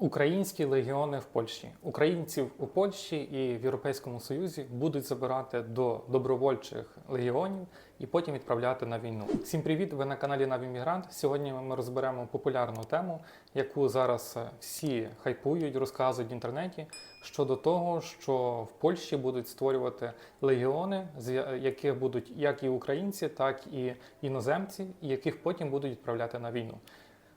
Українські легіони в Польщі. Українців у Польщі і в Європейському Союзі будуть забирати до добровольчих легіонів і потім відправляти на війну. Всім привіт! Ви на каналі Навімігрант. Сьогодні ми розберемо популярну тему, яку зараз е, всі хайпують, розказують в інтернеті щодо того, що в Польщі будуть створювати легіони, з яких будуть як і українці, так і іноземці, і яких потім будуть відправляти на війну.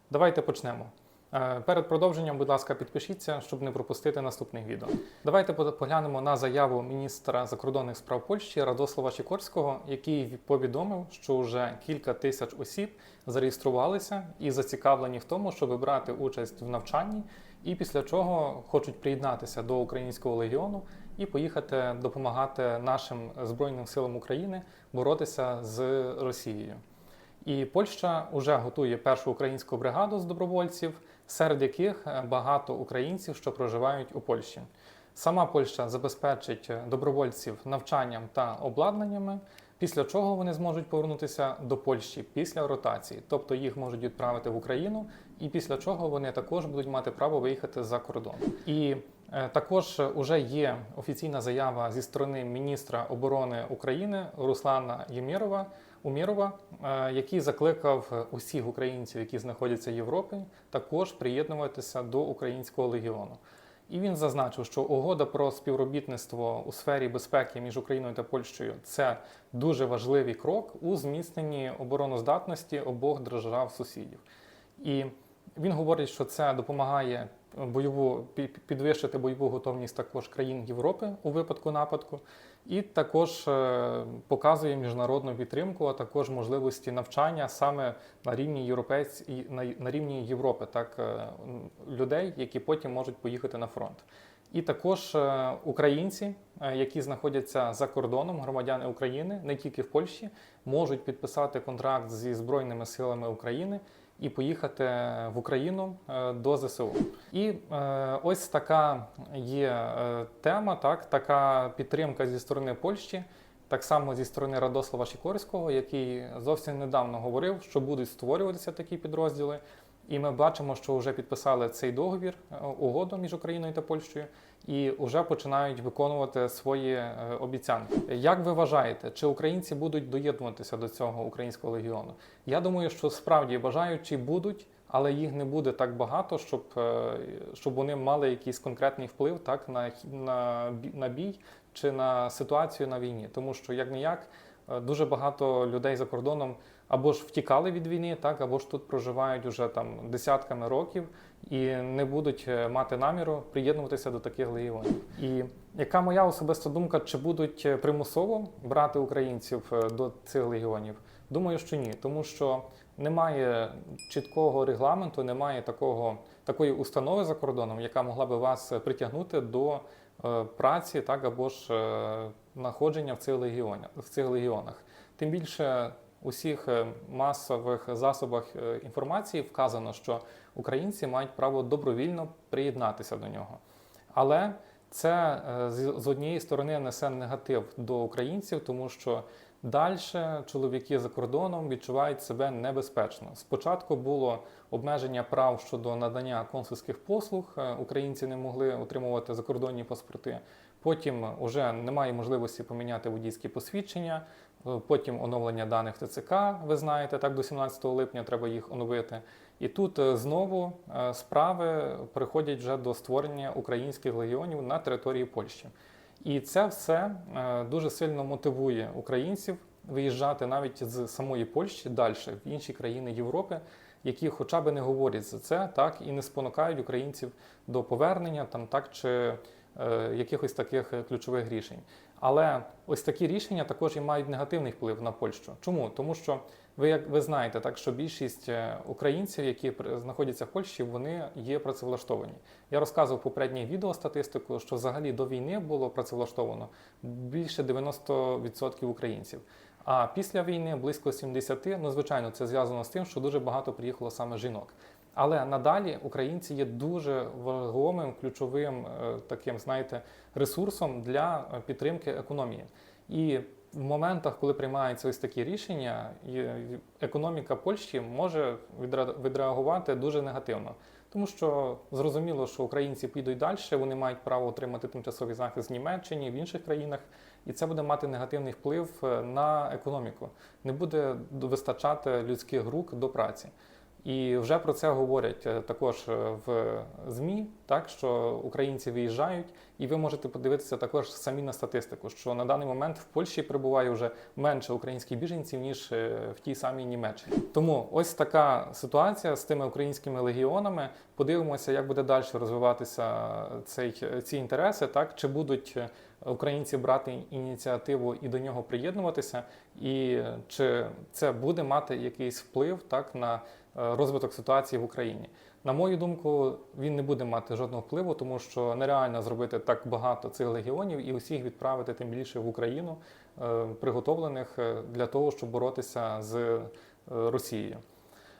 Давайте почнемо. Е, Перед продовженням, будь ласка, підпишіться, щоб не пропустити наступних відео. Давайте поглянемо на заяву міністра закордонних справ Польщі Радослава Сікорського, який повідомив, що вже кілька тисяч осіб зареєструвалися і зацікавлені в тому, щоб брати участь в навчанні, і після чого хочуть приєднатися до українського легіону і поїхати допомагати нашим збройним силам України боротися з Росією. І Польща вже готує першу українську бригаду з добровольців, серед яких е, багато українців, що проживають у Польщі. Сама Польща забезпечить е, добровольців навчанням та обладнаннями, після чого вони зможуть повернутися до Польщі після ротації, тобто їх можуть відправити в Україну, і після чого вони також будуть мати право виїхати за кордон. І також вже є офіційна заява зі сторони міністра оборони України Руслана Ємірова, Умірова, е, який закликав усіх українців, які знаходяться в Європі, також приєднуватися до українського легіону. І він зазначив, що угода про співробітництво у сфері безпеки між Україною та Польщею це дуже важливий крок у зміцненні обороноздатності обох держав-сусідів. І він говорить, що це допомагає бойову підвищити бойову готовність також країн Європи у випадку нападку, і також е, показує міжнародну підтримку, а також можливості навчання саме на рівні європейць і на, рівні Європи, так е, людей, які потім можуть поїхати на фронт. І також е, українці, які знаходяться за кордоном, громадяни України, не тільки в Польщі, можуть підписати контракт зі Збройними силами України і поїхати в Україну е, до ЗСУ. І е, ось така є е, тема, так, така підтримка зі сторони Польщі. Так само зі сторони Радослава Шікорського, який зовсім недавно говорив, що будуть створюватися такі підрозділи. І ми бачимо, що вже підписали цей договір, е, угоду між Україною та Польщею, і вже починають виконувати свої е, обіцянки. Як ви вважаєте, чи українці будуть доєднуватися до цього українського легіону? Я думаю, що справді бажаючі будуть, але їх не буде так багато, щоб, е, щоб вони мали якийсь конкретний вплив так на, на, на бій чи на ситуацію на війні. Тому що як ніяк дуже багато людей за кордоном або ж втікали від війни, так або ж тут проживають уже там десятками років і не будуть е, мати наміру приєднуватися до таких легіонів. І яка моя особиста думка, чи будуть е, примусово брати українців е, до цих легіонів? Думаю, що ні, тому що немає чіткого регламенту, немає такого такої установи за кордоном, яка могла би вас е, притягнути до е, праці, так або ж е, знаходження в цих легіонах в цих легіонах. Тим більше усіх е, масових засобах е, інформації вказано, що українці мають право добровільно приєднатися до нього. Але це е, з однієї сторони несе негатив до українців, тому що далі чоловіки за кордоном відчувають себе небезпечно. Спочатку було обмеження прав щодо надання консульських послуг. е, Українці не могли отримувати закордонні паспорти. Потім вже немає можливості поміняти водійські посвідчення. Е, Потім оновлення даних ТЦК, ви знаєте, так до 17 липня треба їх оновити. І тут е, знову справи приходять вже до створення українських легіонів на території Польщі. І це все е, дуже сильно мотивує українців виїжджати навіть з самої Польщі далі в інші країни Європи, які хоча б не говорять за це, так і не спонукають українців до повернення там так чи е, якихось таких е, ключових рішень. Але ось такі рішення також і мають негативний вплив на Польщу. Чому? Тому що ви як ви знаєте, так що більшість е, українців, які знаходяться в Польщі, вони є працевлаштовані. Я розказував в відео статистику, що взагалі до війни було працевлаштовано більше 90% українців. А після війни близько 70%. Ну, звичайно, це зв'язано з тим, що дуже багато приїхало саме жінок. Але надалі українці є дуже вагомим ключовим е, таким, знаєте, ресурсом для е, підтримки економії. І в моментах, коли приймаються ось такі рішення, економіка Польщі може відреагувати дуже негативно, Тому що зрозуміло, що українці підуть далі, вони мають право отримати тимчасовий захист в Німеччині, в інших країнах, і це буде мати негативний вплив е, на економіку. Не буде вистачати людських рук до праці. І вже про це говорять е, також е, в ЗМІ, так що українці виїжджають, і ви можете подивитися також самі на статистику, що на даний момент в Польщі перебуває вже менше українських біженців ніж е, в тій самій Німеччині. Тому ось така ситуація з тими українськими легіонами. Подивимося, як буде далі розвиватися цей ці інтереси, так чи будуть українці брати ініціативу і до нього приєднуватися, і чи це буде мати якийсь вплив так на розвиток ситуації в Україні. На мою думку, він не буде мати жодного впливу, тому що нереально зробити так багато цих легіонів і усіх відправити тим більше в Україну, е, приготовлених е, для того, щоб боротися з е, Росією.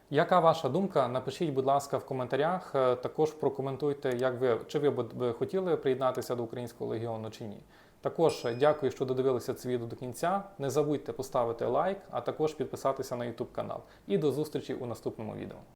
Яка ваша думка? Напишіть, будь ласка, в коментарях. Е, Також прокоментуйте, як ви чи ви б хотіли приєднатися до українського легіону чи ні. Також дякую, що додивилися це відео до кінця. Не забудьте поставити лайк, а також підписатися на YouTube канал. І до зустрічі у наступному відео.